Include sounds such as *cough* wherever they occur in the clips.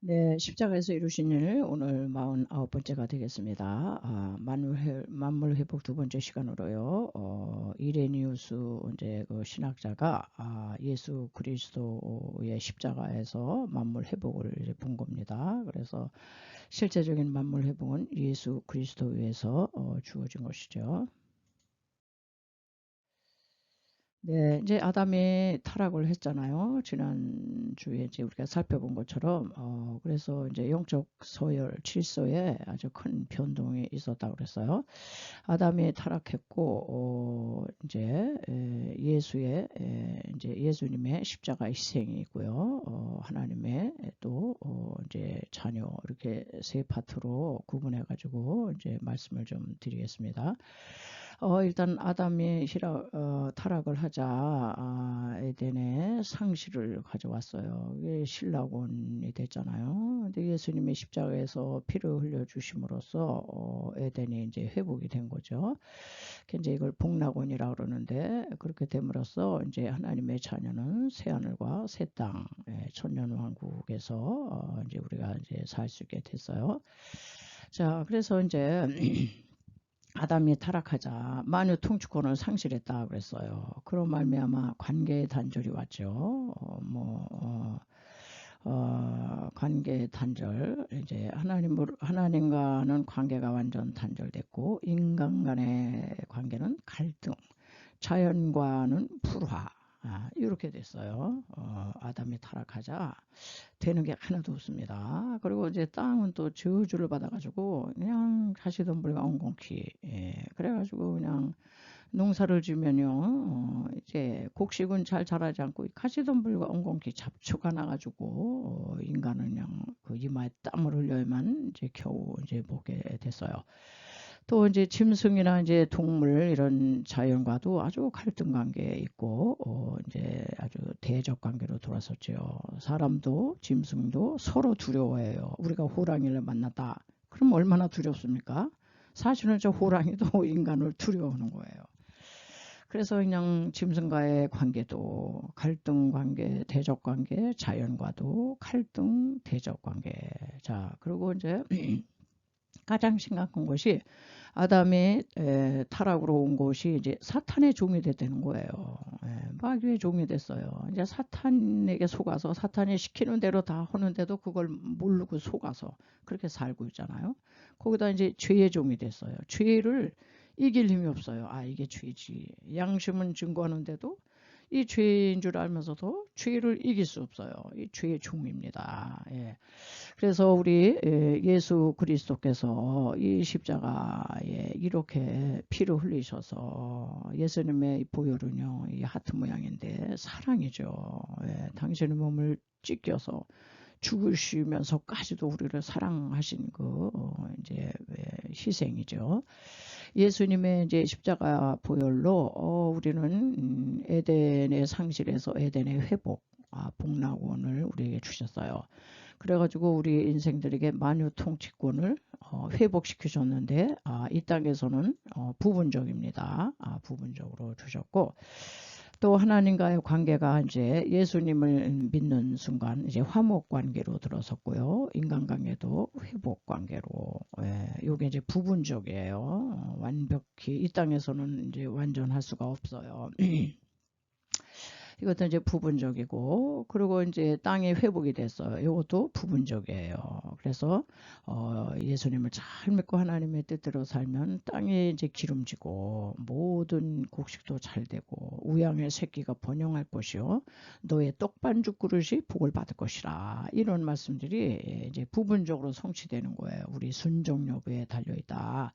네, 십자가에서 이루신 일 오늘 49번째가 되겠습니다. 아, 만물, 회, 만물 회복 두 번째 시간으로요. 어, 이레니우스 이제 그 신학자가 아, 예수 그리스도의 십자가에서 만물 회복을 이제 본 겁니다. 그래서 실제적인 만물 회복은 예수 그리스도에서 어, 주어진 것이죠. 네, 이제 아담이 타락을 했잖아요. 지난주에 이제 우리가 살펴본 것처럼, 어, 그래서 이제 영적 서열 질서에 아주 큰 변동이 있었다 그랬어요. 아담이 타락했고, 어, 이제 에, 예수의 에, 이제 예수님의 십자가 희생이 있고요. 어, 하나님의 또 어, 이제 자녀 이렇게 세 파트로 구분해 가지고 이제 말씀을 좀 드리겠습니다. 어, 일단 아담이 히라, 어, 타락을 하자 아, 에덴에 상실을 가져왔어요. 이게 신라곤이 됐잖아요. 근데 예수님의 십자가에서 피를 흘려 주심으로써 어, 에덴이 이제 회복이 된 거죠. 이제 이걸 복락원이라 그러는데 그렇게 됨으로써 이제 하나님의 자녀는 새 하늘과 새 땅, 예, 천년 왕국에서 어, 이제 우리가 이제 살 수 있게 됐어요. 자, 그래서 이제 *clears throat* 아담이 타락하자 만유 통치권을 상실했다 그랬어요. 그런 말미암아 관계의 단절이 왔죠. 어, 뭐 어, 어, 관계 단절 이제 하나님 하나님과는 관계가 완전 단절됐고 인간 간의 관계는 갈등, 자연과는 불화 아, 이렇게 됐어요. 어, 아담이 타락하자 되는 게 하나도 없습니다. 그리고 이제 땅은 또 저주를 받아가지고 그냥 가시덤불과 엉겅퀴 예, 그래가지고 그냥 농사를 지면요 어, 이제 곡식은 잘 자라지 않고 가시덤불과 엉겅퀴 잡초가 나가지고 어, 인간은 그냥 그 이마에 땀을 흘려야만 이제 겨우 이제 먹게 됐어요. 또 이제 짐승이나 이제 동물 이런 자연과도 아주 갈등 관계에 있고 어 이제 아주 대적 관계로 돌아섰죠. 사람도 짐승도 서로 두려워해요. 우리가 호랑이를 만났다. 그럼 얼마나 두렵습니까? 사실은 저 호랑이도 *laughs* 인간을 두려워하는 거예요. 그래서 그냥 짐승과의 관계도 갈등 관계, 대적 관계, 자연과도 갈등, 대적 관계. 자, 그리고 이제 *clears throat* 가장 심각한 것이 아담이 에, 타락으로 온 곳이 이제 사탄의 종이 됐다는 거예요. 에, 마귀의 종이 됐어요. 이제 사탄에게 속아서 사탄이 시키는 대로 다 하는데도 그걸 모르고 속아서 그렇게 살고 있잖아요. 거기다 이제 죄의 종이 됐어요. 죄를 이길 힘이 없어요. 아 이게 죄지. 양심은 증거하는데도 이 죄인 줄 알면서도 죄를 이길 수 없어요. 이 죄의 종입니다. 예. 그래서 우리 예, 예수 그리스도께서 이 십자가에 이렇게 피를 흘리셔서 예수님의 보혈은요, 이 하트 모양인데 사랑이죠. 예. 당신의 몸을 찢겨서 죽으시면서까지도 우리를 사랑하신 그 어, 이제 희생이죠. 예수님의 이제 십자가 보혈로 어, 우리는 음, 에덴의 상실에서 에덴의 회복, 아, 복락원을 우리에게 주셨어요. 그래가지고 우리 인생들에게 만유 통치권을 어, 회복시키셨는데 아, 이 땅에서는 어, 부분적입니다. 아, 부분적으로 주셨고 또 하나님과의 관계가 이제 예수님을 믿는 순간 이제 화목 관계로 들어섰고요. 인간 관계도 회복 관계로. 예, 요게 이제 부분적이에요. 어, 완벽히 이 땅에서는 이제 완전할 수가 없어요. *clears throat* 이것도 이제 부분적이고 그리고 이제 땅이 회복이 됐어요. 이것도 부분적이에요. 그래서 어, 예수님을 잘 믿고 하나님의 뜻대로 살면 땅이 이제 기름지고 모든 곡식도 잘 되고 우양의 새끼가 번영할 것이요 너의 떡반죽 그릇이 복을 받을 것이라 이런 말씀들이 이제 부분적으로 성취되는 거예요. 우리 순종 여부에 달려 있다.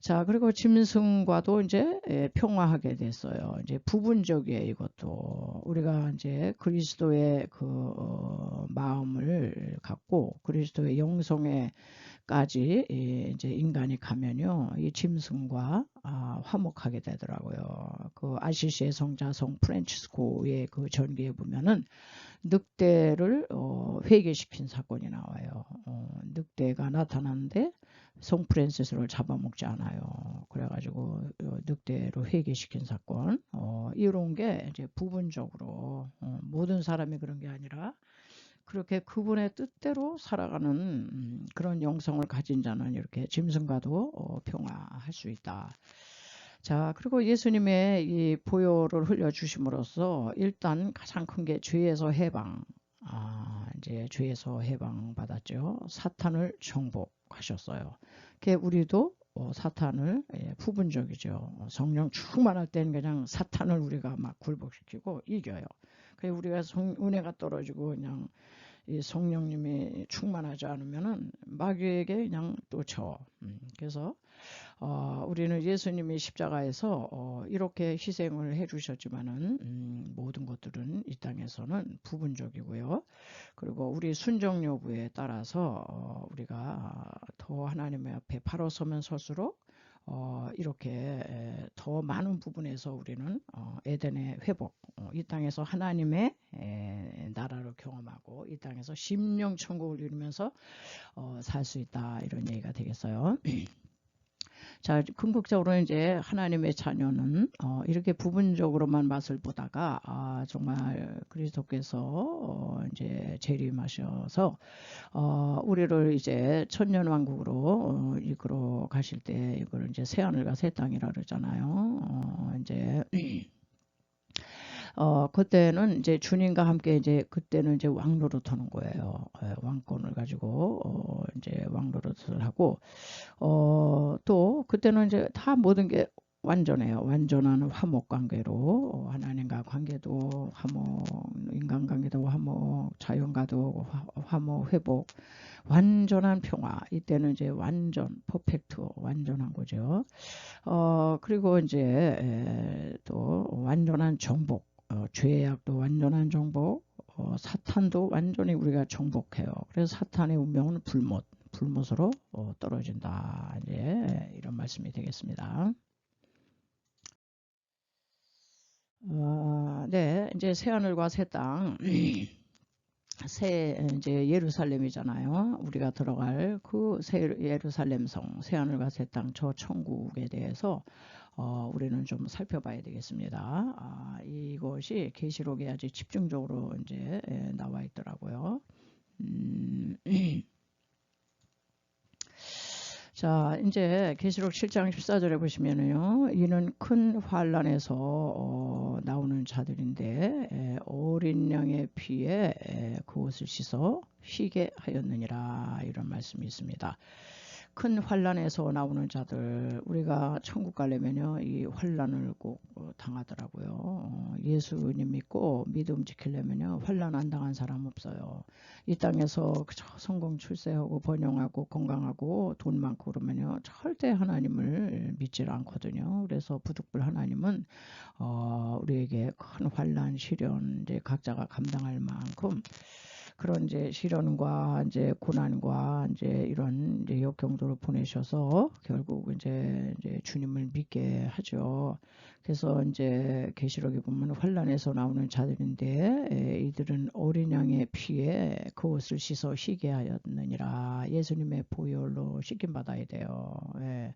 자, 그리고 짐승과도 이제 예, 평화하게 됐어요. 이제 부분적이에요, 이것도. 우리가 이제 그리스도의 그 어, 마음을 갖고 그리스도의 영성에까지 이제 인간이 가면요, 이 짐승과 아, 화목하게 되더라고요. 그 아시시의 성자 성 프란치스코의 그 전기에 보면은 늑대를 어, 회개시킨 사건이 나와요. 어, 늑대가 나타났는데 송 프랜시스를 잡아먹지 않아요. 그래가지고 어, 늑대로 회개시킨 사건 어, 이런 게 이제 부분적으로 어, 모든 사람이 그런 게 아니라 그렇게 그분의 뜻대로 살아가는 음, 그런 영성을 가진 자는 이렇게 짐승과도 어, 평화할 수 있다. 자, 그리고 예수님의 이 보혈을 흘려주심으로써 일단 가장 큰 게 죄에서 해방, 아, 이제 죄에서 해방 받았죠. 사탄을 정복하셨어요. 그 우리도 어, 사탄을 예, 부분적이죠. 어, 성령 충만할 때는 그냥 사탄을 우리가 막 굴복시키고 이겨요. 그 우리가 성, 은혜가 떨어지고 그냥 이 성령님이 충만하지 않으면은 마귀에게 그냥 또 져. 음, 그래서 어, 우리는 예수님이 십자가에서 어, 이렇게 희생을 해주셨지만은 음, 모든 것들은 이 땅에서는 부분적이고요. 그리고 우리 순종 여부에 따라서 어, 우리가 더 하나님의 앞에 바로 서면 설수록 어, 이렇게 더 많은 부분에서 우리는 어, 에덴의 회복, 어, 이 땅에서 하나님의 에, 나라를 경험하고 이 땅에서 심령 천국을 이루면서 어, 살수 있다 이런 얘기가 되겠어요. *clears throat* 자, 궁극적으로 이제 하나님의 자녀는 어, 이렇게 부분적으로만 맛을 보다가 아, 정말 그리스도께서 어, 이제 재림하셔서 어, 우리를 이제 천년 왕국으로 어, 이끌어 가실 때 이걸 이제 새 하늘과 새 땅이라 그러잖아요. 어, 이제 어, 그때는 이제 주님과 함께 이제 그때는 이제 왕노릇 하는 거예요. 예, 왕권을 가지고 어, 이제 왕노릇을 하고 어, 또 그때는 이제 다 모든 게 완전해요. 완전한 화목 관계로 하나님과 관계도 화목, 인간 관계도 화목, 자연과도 화 목, 회복, 완전한 평화. 이때는 이제 완전 퍼펙트, 완전한 거죠. 어 그리고 이제 또 완전한 정복. 어, 죄악도 완전한 정복, 어, 사탄도 완전히 우리가 정복해요. 그래서 사탄의 운명은 불못, 불못으로 어, 떨어진다. 이제 이런 말씀이 되겠습니다. 어, 네, 이제 새 하늘과 새 땅, *clears throat* 새 이제 예루살렘이잖아요. 우리가 들어갈 그 새 예루살렘 성, 새 하늘과 새 땅, 저 천국에 대해서 어, 우리는 좀 살펴봐야 되겠습니다. 아, 이것이 계시록에 아주 집중적으로 이제 예, 나와 있더라고요. 음, *clears throat* 자, 이제 계시록 7장 14절에 보시면은요. 이는 큰 환란에서 어, 나오는 자들인데 에, 어린 양의 피에 에, 그옷을 씻어 휘게 하였느니라 이런 말씀이 있습니다. 큰 환란에서 나오는 자들 우리가 천국 가려면요 이 환란을 꼭 어, 당하더라고요. 어, 예수님 믿고 믿음 지키려면요 환란 안 당한 사람 없어요. 이 땅에서 그저 성공 출세하고 번영하고 건강하고 돈 많고 그러면요 절대 하나님을 믿질 않거든요. 그래서 부득불 하나님은 어, 우리에게 큰 환란 시련 이제 각자가 감당할 만큼 그런 이제 시련과 이제 고난과 이제 이런 이제 역경도를 보내셔서 결국 이제, 이제 주님을 믿게 하죠. 그래서 이제 계시록에 보면 환란에서 나오는 자들인데 에, 이들은 어린 양의 피에 그옷을 씻어 쉬게 하였느니라 예수님의 보혈로 씻김 받아야 돼요. 예.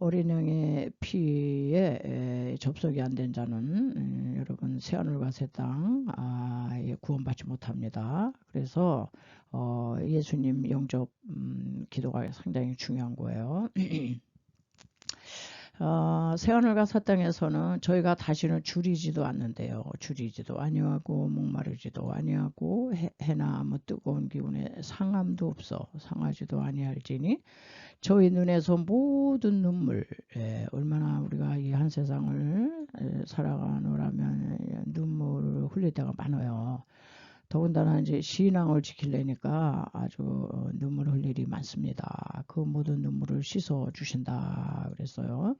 어린 양의 피에 접속이 안 된 자는 음, 여러분 새하늘과 새 땅 아, 구원받지 못합니다. 그래서 어, 예수님 영접 음, 기도가 상당히 중요한 거예요. *clears throat* 어, 새 땅에서는 저희가 다시는 줄이지도 않는데요. 줄이지도 아니하고 목마르지도 아니하고 해, 해나 뭐 뜨거운 기운에 상함도 없어 상하지도 아니할지니 저희 눈에서 모든 눈물 예, 얼마나 우리가 이 한 세상을 예, 살아가느라면 눈물을 흘릴 때가 많아요. 더군다나 이제 신앙을 지키려니까 아주 눈물 흘릴 일이 많습니다. 그 모든 눈물을 씻어 주신다 그랬어요.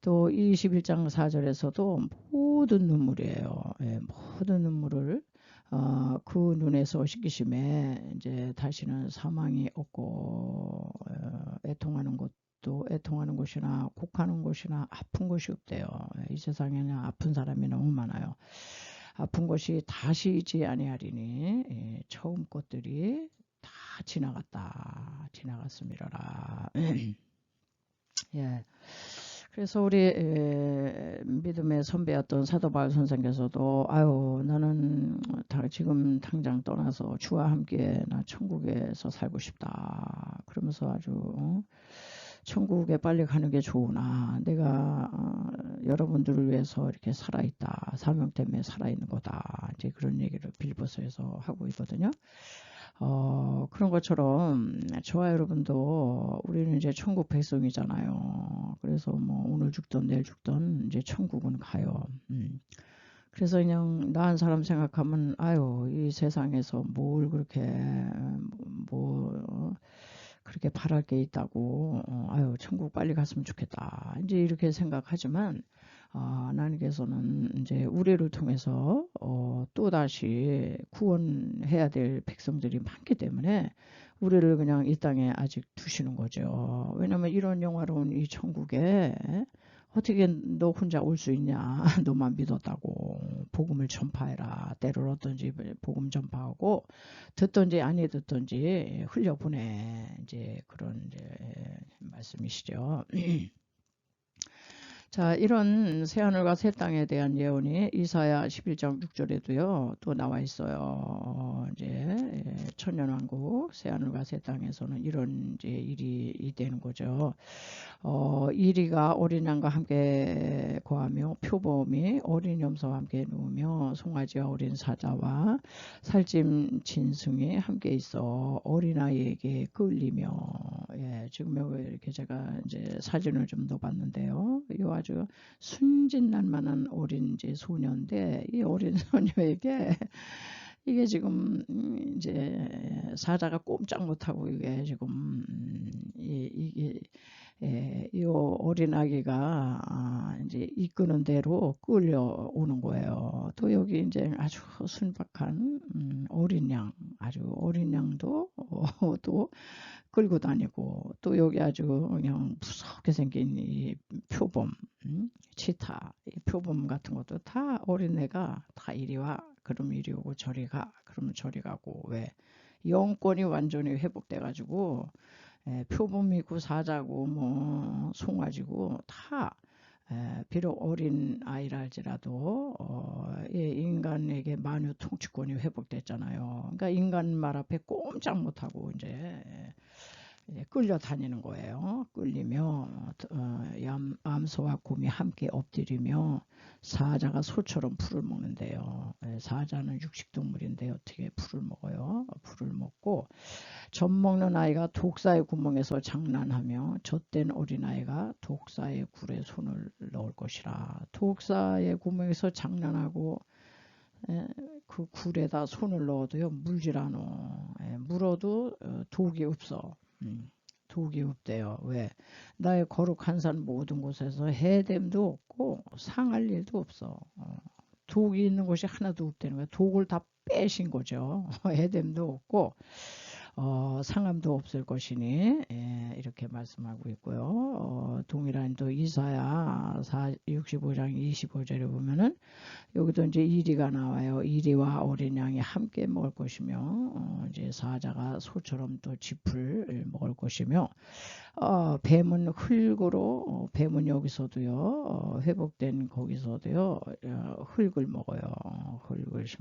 또 21장 4절에서도 모든 눈물이에요. 예, 모든 눈물을 어, 그 눈에서 씻기심에 이제 다시는 사망이 없고 어, 애통하는 것도 애통하는 곳이나 곡하는 곳이나 아픈 곳이 없대요. 이 세상에는 아픈 사람이 너무 많아요. 아픈 것이 다시 있지 아니하리니 예, 처음 것들이 다 지나갔다 지나갔음이라 *clears throat* 예. 그래서 우리 에, 믿음의 선배였던 사도 바울 선생께서도 아유 나는 다 지금 당장 떠나서 주와 함께 나 천국에서 살고 싶다. 그러면서 아주 어, 천국에 빨리 가는 게 좋으나 내가 어, 여러분들을 위해서 이렇게 살아있다. 사명 때문에 살아있는 거다. 이제 그런 얘기를 빌보서에서 하고 있거든요. 어, 그런 것처럼 저와 여러분도 우리는 이제 천국 백성이잖아요. 그래서 뭐 오늘 죽던 내일 죽던 이제 천국은 가요. 음. 그래서 그냥 나 한 사람 생각하면 아유 이 세상에서 뭘 그렇게 뭐 그렇게 바랄 게 있다고 어, 아유 천국 빨리 갔으면 좋겠다 이제 이렇게 생각하지만 아, 하나님께서는 이제 우리를 통해서 어, 또 다시 구원해야 될 백성들이 많기 때문에 우리를 그냥 이 땅에 아직 두시는 거죠. 왜냐하면 이런 영화로운 이 천국에 어떻게 너 혼자 올 수 있냐? *laughs* 너만 믿었다고 복음을 전파해라. 때를 어떤지 복음 전파하고 듣던지 아니 듣던지 흘려보내 이제 그런 이제 말씀이시죠. *clears throat* 자, 이런 새하늘과 새 땅에 대한 예언이 이사야 11장 6절에도요, 또 나와 있어요. 어, 이제, 예, 천년 왕국, 새하늘과 새 땅에서는 이런 이제 일이 되는 거죠. 어, 이리가 어린 양과 함께 거하며 표범이 어린 염소와 함께 누우며 송아지와 어린 사자와 살찜 진승이 함께 있어 어린아이에게 끌리며 예, 지금 여기 이렇게 제가 이제 사진을 좀 넣어 봤는데요. 이 아주 순진날만한 어린 이제 소녀인데 이 어린 *laughs* 소녀에게 이게 지금 이제 사자가 꼼짝 못하고 이게 지금 음, 이, 이게 예, 이 어린 아기가 아, 이제 이끄는 대로 끌려오는 거예요. 또 여기 이제 아주 순박한 음, 어린 양, 아주 어린 양도 어, *laughs* 또 끌고 다니고 또 여기 아주 그냥 무섭게 생긴 이 표범, 음, 치타, 이 표범 같은 것도 다 어린애가 다 이리 와, 그럼 이리 오고 저리 가, 그러면 저리 가고 왜 영권이 완전히 회복돼 가지고 에, 표범이고 사자고 뭐 송아지고 다 에, 비록 어린 아이랄지라도 어, 예, 인간에게 만유 통치권이 회복됐잖아요. 그러니까 인간 말 앞에 꼼짝 못하고 이제 끌려다니는 거예요. 끌리며 어, 암소와 곰이 함께 엎드리며 사자가 소처럼 풀을 먹는데요. 예, 사자는 육식동물인데 어떻게 풀을 먹어요? 풀을 먹고 젖 먹는 아이가 독사의 구멍에서 장난하며 젖된 어린아이가 독사의 굴에 손을 넣을 것이라. 독사의 구멍에서 장난하고 예, 그 굴에다 손을 넣어도요 물질 않어. 예, 물어도 어, 독이 없어. 음, 독이 없대요. 왜? 나의 거룩한 산 모든 곳에서 해됨도 없고 상할 일도 없어. 어, 독이 있는 곳이 하나도 없다는 거야. 독을 다 빼신 거죠. *laughs* 해됨도 없고 어, 상함도 없을 것이니 예, 이렇게 말씀하고 있고요. 어, 동일한 또 이사야 4, 65장 25절에 보면은 여기도 이제 이리가 나와요. 이리와 어린 양이 함께 먹을 것이며 어, 이제 사자가 소처럼 또 짚을 먹을 것이며 어, 뱀은 흙으로 어, 뱀은 여기서도요 어, 회복된 거기서도요 어, 흙을 먹어요. 흙을 식,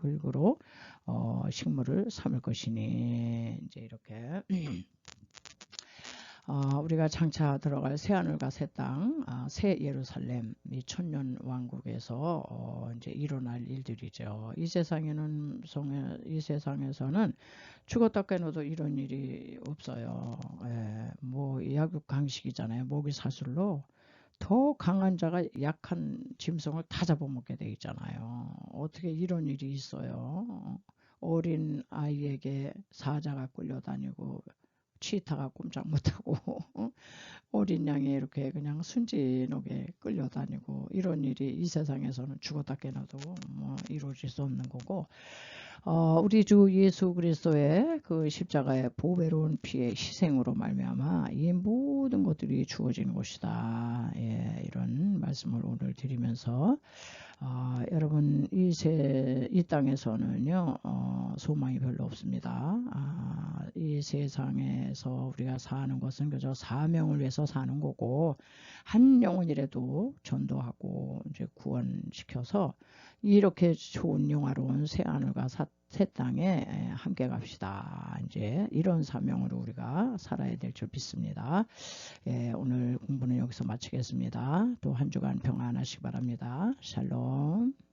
흙으로 어, 식물을 삼을 것이니 이제 이렇게 *clears throat* 어, 우리가 장차 들어갈 새하늘과 새 땅, 아, 새 예루살렘, 이 천년 왕국에서 어, 이제 일어날 일들이죠. 이 세상에는 이 세상에서는 죽었다 깨어도 이런 일이 없어요. 예, 뭐 약육 강식이잖아요. 모기 사슬로 더 강한 자가 약한 짐승을 다 잡아먹게 돼 있잖아요. 어떻게 이런 일이 있어요? 어린 아이에게 사자가 끌려다니고 치타가 꼼짝 못하고 어? 어린 양이 이렇게 그냥 순진하게 끌려다니고 이런 일이 이 세상에서는 죽었다 깨어도 뭐 이루어질 수 없는 거고 어, 우리 주 예수 그리스도의 그 십자가의 보배로운 피의 희생으로 말미암아 이 모든 것들이 주어지는 것이다. 예, 이런 말씀을 오늘 드리면서 아, 여러분 이 세 이 땅에서는요 어, 소망이 별로 없습니다. 아, 이 세상에서 우리가 사는 것은 그저 사명을 위해서 사는 거고 한 영혼이라도 전도하고 이제 구원시켜서 이렇게 좋은 영화로운 새 하늘과 사, 새 땅에 함께 갑시다. 이제 이런 사명으로 우리가 살아야 될 줄 믿습니다. 예, 오늘 공부는 여기서 마치겠습니다. 또 한 주간 평안하시기 바랍니다. 샬롬.